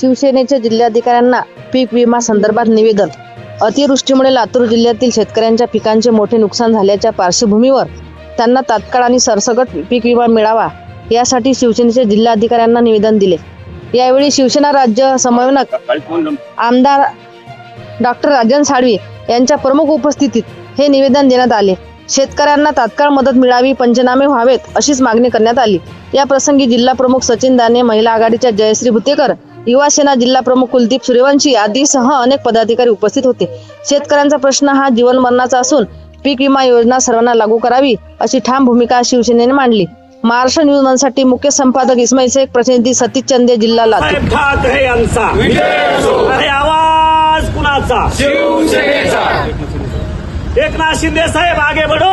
शिवसेनेच्या जिल्हाधिकाऱ्यांना पीक विमा संदर्भात निवेदन. अतिवृष्टीमुळे लातूर जिल्ह्यातील शेतकऱ्यांच्या पिकांचे मोठे नुकसान झाल्याच्या पार्श्वभूमीवर त्यांना तात्काळ आणि सरसकट पीक विमा मिळावा यासाठी शिवसेनेच्या जिल्हाधिकाऱ्यांना निवेदन दिले. यावेळी शिवसेना राज्य समन्वयक आमदार डॉक्टर राजन साळवी यांच्या प्रमुख उपस्थितीत हे निवेदन देण्यात आले. शेतकऱ्यांना तात्काळ मदत मिळावी पंचनामे व्हावेत अशीच मागणी करण्यात आली. या प्रसंगी जिल्हा प्रमुख सचिन दाने महिला आघाडीच्या जयश्री भुतेकर युवा सेना जिल्हा प्रमुख कुलदीप सूर्यवंशी आदीसह अनेक पदाधिकारी उपस्थित होते. शेतकऱ्यांचा प्रश्न हा जीवन मरणाचा असून पीक विमा योजना सर्वांना लागू करावी अशी ठाम भूमिका शिवसेनेने मांडली. महाराष्ट्र न्यूज मनसाठी मुख्य संपादक इस्माईल शेख प्रतिनिधी सतीश चंदे जिल्हा आवाज कुणाचा? एकनाथ शिंदे साहेब आगे बढो.